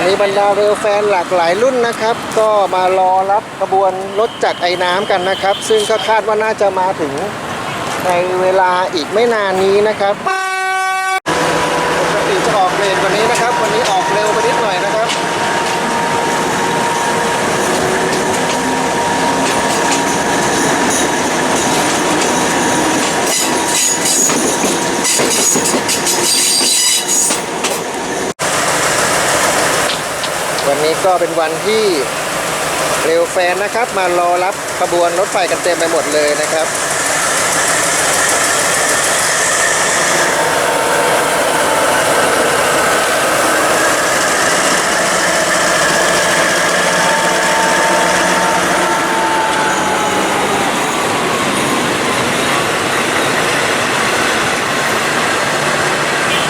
วันนี้บรรดาเรือแฟนหลากหลายรุ่นนะครับ ก็มารอรับกระบวนรถจักรไอ้น้ำกันนะครับ ซึ่งก็คาดว่าน่าจะมาถึงในเวลาอีกไม่นานนี้นะครับปกติจะออกเร็วกว่านี้นะครับ วันนี้ออกเร็วไปนิดหน่อยนะครับ วันนี้ ก็เป็นวันที่เร็วแฟนนะครับ มารอรับขบวนรถไฟกันเต็มไปหมดเลยนะครับ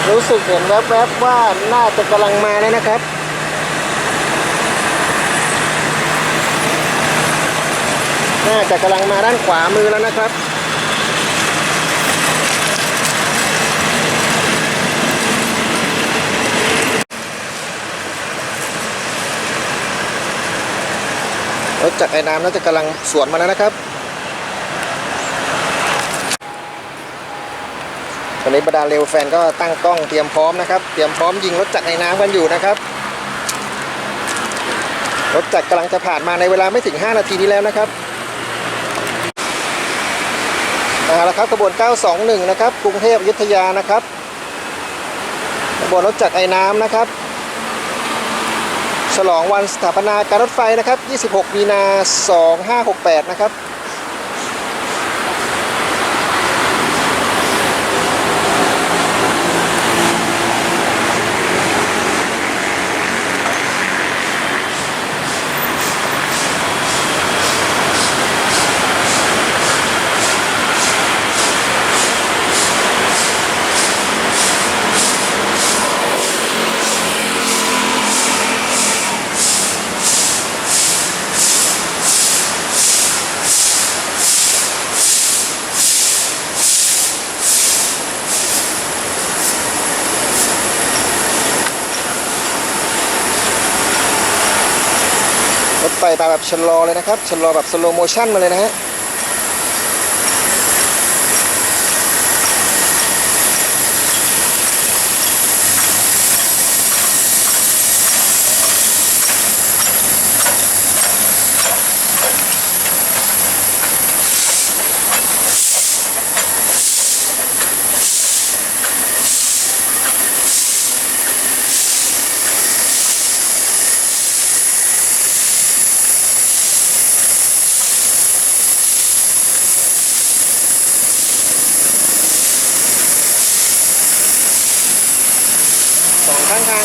รู้สึกเห็นแวบๆว่าน่าจะกำลังมาแล้วนะครับ น่าจะกำลังมาด้านขวามือแล้วนะครับ รถจักรไอ้น้ำน่าจะกำลังสวนมาแล้วนะครับตอนนี้บรรดาเร็วแฟนก็ตั้งกล้องเตรียมพร้อมนะครับ เตรียมพร้อมยิงรถจักรไอ้น้ำกันอยู่นะครับ รถจักรกำลังจะผ่านมาในเวลาไม่ถึง 5 นาทีนี้แล้วนะครับ เอาละครับขบวน 921 นะครับ กรุงเทพอยุธยานะครับขบวนรถจักรไอ้น้ำนะครับ ฉลองวันสถาปนาการรถไฟนะครับ 26 มีนา 2568 นะครับ ไฟมาแบบชะลอเลยนะครับชะลอแบบสโลโมชั่นมาเลยนะฮะ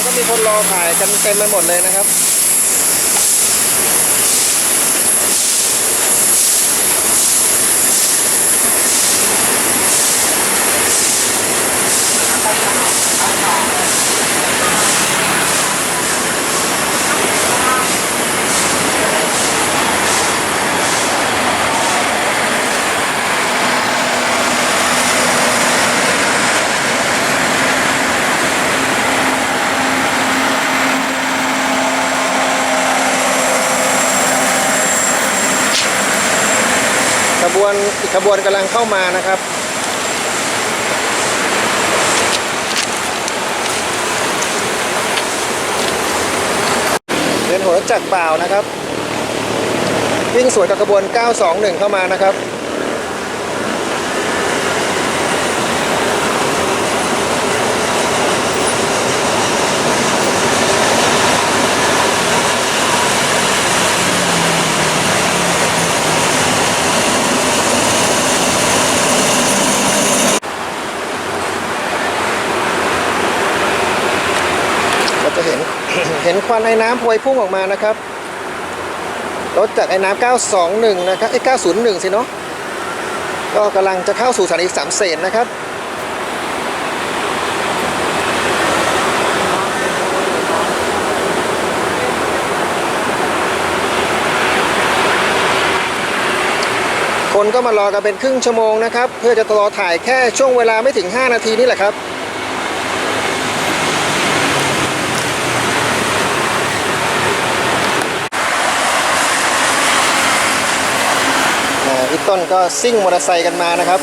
ก็มีคนรอถ่ายกันเต็มไปหมดเลยนะครับ บวนอีกขบวนกำลังเข้ามานะครับ เดินหัวรถจักรเปล่านะครับ วิ่งสวนกับขบวน 921 เข้ามานะครับ เราจะเห็น เห็นควันไอ้น้ำพวยพุ่งออกมานะครับ รถจากไอ้น้ำ921 นะครับไอ้901 สิเนาะก็กำลังจะเข้าสู่สถานีสามเสนนะครับคนก็มารอกันเป็นครึ่งชั่วโมงนะครับ เพื่อจะรอถ่ายแค่ช่วงเวลาไม่ถึง 5 นาทีนี่แหละครับ ต้นก็ซิ่งมอเตอร์ไซค์กันมานะครับ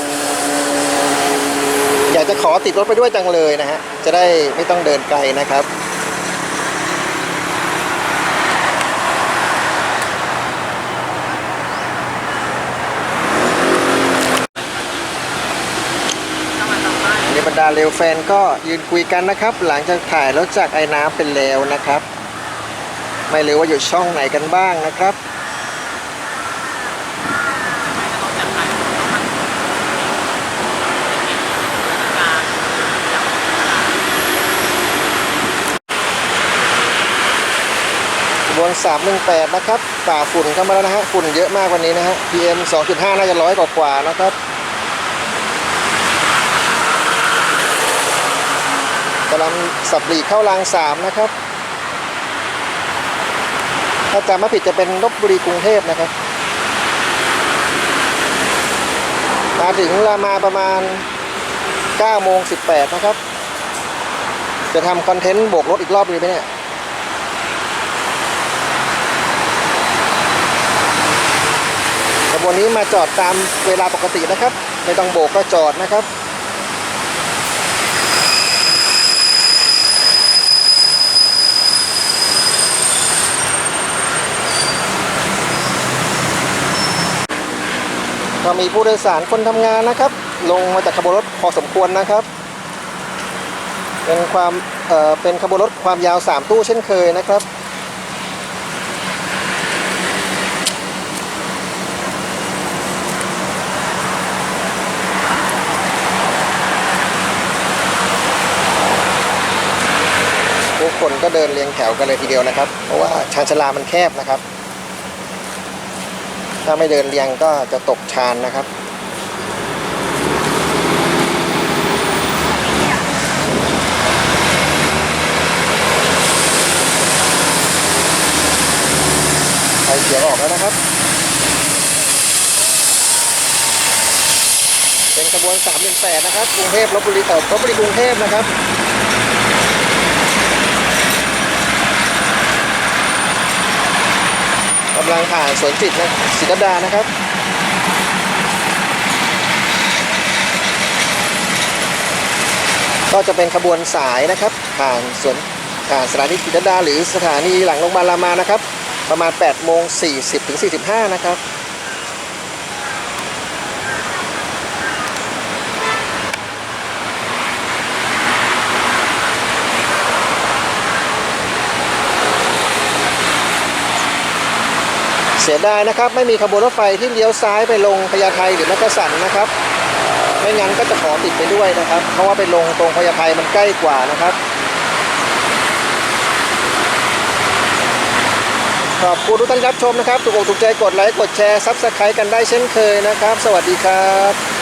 อยากจะขอติดรถไปด้วยจังเลยนะฮะ จะได้ไม่ต้องเดินไกลนะครับบรรดาเร็วแฟนก็ยืนคุยกันนะครับ หลังจากถ่ายรถจากไอ้น้ำเป็นแล้วนะครับ ไม่รู้ว่าอยู่ช่องไหนกันบ้างนะครับ วน 318 นะครับฝ่าฝุ่นเข้ามาแล้วนะฮะ ฝุ่นเยอะมากวันนี้นะฮะ PM 2.5 น่าจะร้อยกว่าๆนะครับกำลังสับหลีเข้าราง3นะครับ ถ้าจำไม่ผิดจะเป็นลบบุรีกรุงเทพนะครับ มาถึงรามาประมาณ9โมง18 นะครับ จะทำคอนเทนต์โบกรถอีกรอบดีไหมเนี่ย ขบ วันนี้มาจอดตามเวลาปกตินะครับ ไม่ต้องโบกก็จอดนะครับก็มีผู้โดยสารคนทำงานนะครับ ลงมาจากขบวนรถพอสมควรนะครับ เป็นความเอ่อเป็นขบวนรถความยาว 3 ตู้เช่นเคยนะครับ คนก็เดินเรียงแถวกันเลยทีเดียวนะครับ เพราะว่าชานชาลามันแคบนะครับ ถ้าไม่เดินเรียงก็จะตกชานนะครับไฟเขียวออกแล้วนะครับ เป็นขบวน318นะครับกรุงเทพลบบุรีเอ่อลบบุรีกรุงเทพนะครับำลังผ่านสวนจิตนะศิลดานะครับก็จะเป็นขบวนสายนะครับผ่านสวนผ่านสถานีกิตดา หรือสถานีหลังโรงพยาบาลรามานะครับ ประมาณ8โมง40ถึง45 นะครับ เสียดายนะครับ ไม่มีขบวนรถไฟที่เลี้ยวซ้ายไปลงพญาไทหรือมักกะสันนะครับ ไม่งั้นก็จะขอติดไปด้วยนะครับ เพราะว่าไปลงตรงพญาไทมันใกล้กว่านะครับขอบคุณทุกท่านรับชมนะครับ ถูกอกถูกใจกดไลค์ กดแชร์ซับสไครต์กันได้เช่นเคยนะครับ สวัสดีครับ